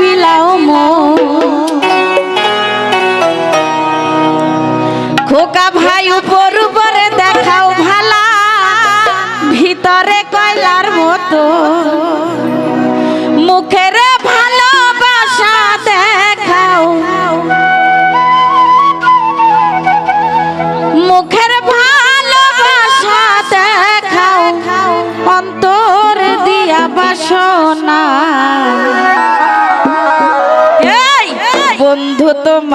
বিলাও মো খোকা ভাই উপর উপরে দেখাও ভালা, ভিতরে কয়লার মতো। মুখের ভালোবাসা দেখাও। মুখের ভালোবাসা দেখাও। অন্তর দিয়া বাসনা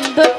Nanda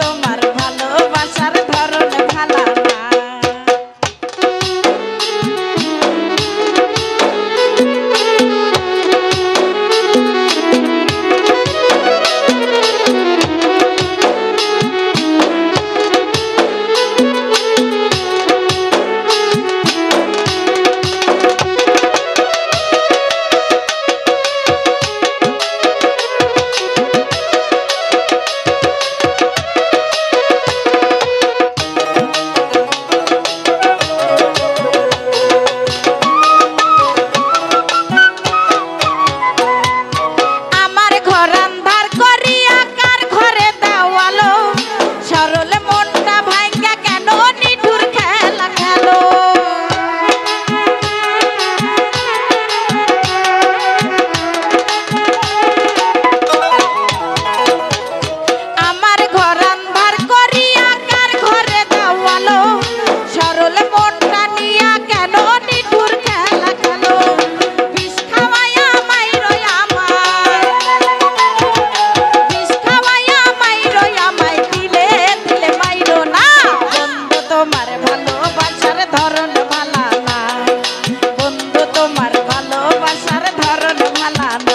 Karan Malan.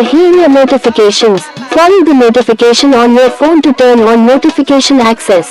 for hear your notifications. Follow the notification on your phone to turn on notification access.